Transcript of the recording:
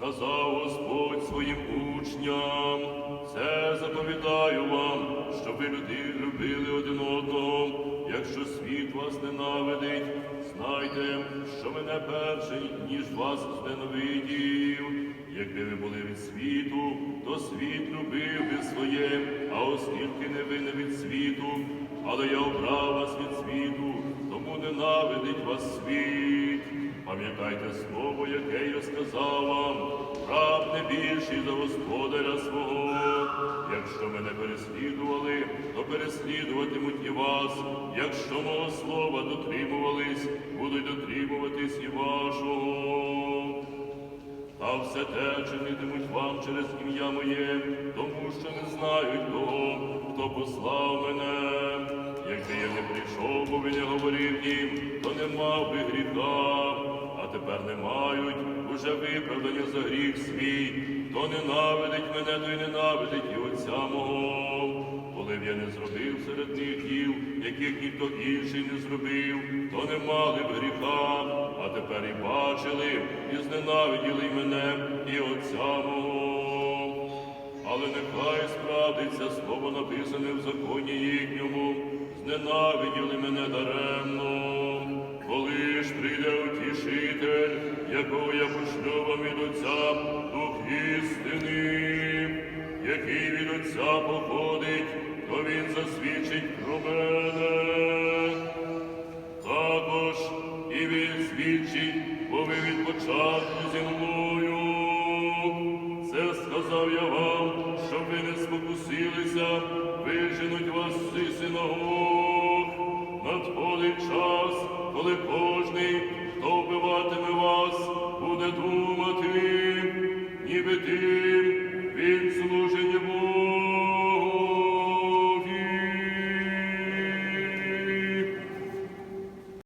Сказав Господь своїм учням, це заповідаю вам, щоб ви люди любили один одного. Якщо світ вас ненавидить, знайте, що мене перший, ніж вас зненавидів. Якби ви були від світу, то світ любив би своє, а оскільки не ви не від світу, але я обрав вас від світу, тому ненавидить вас світ. Пам'ятайте слово, яке я сказав вам, раб не більший за господаря свого. Якщо мене переслідували, то переслідуватимуть і вас. Якщо мого слова дотримувались, будуть дотримуватись і вашого. Та все те чинитимуть вам через ім'я моє, тому що не знають того, хто послав мене. Якби я не прийшов, бо ви не говорив їм, то не мав би гріха, тепер не мають уже виправдання за гріх свій. Хто ненавидить мене, той ненавидить і Отця мого. Коли б я не зробив серед них діл, яких ніхто інший не зробив, то не мали б гріха, а тепер і бачили, і зненавиділи мене, і Отця мого. Але нехай справдиться слово написане в законі їхньому, зненавиділи мене даремно. Пошлю від Отця, Дух істини, який від Отця походить, то він засвідчить про мене. Також і він свідчить, бо ви від початку зі мною. Це сказав я вам, щоб ви не спокусилися, виженуть вас зі синагог. Надходить час, коли кожний,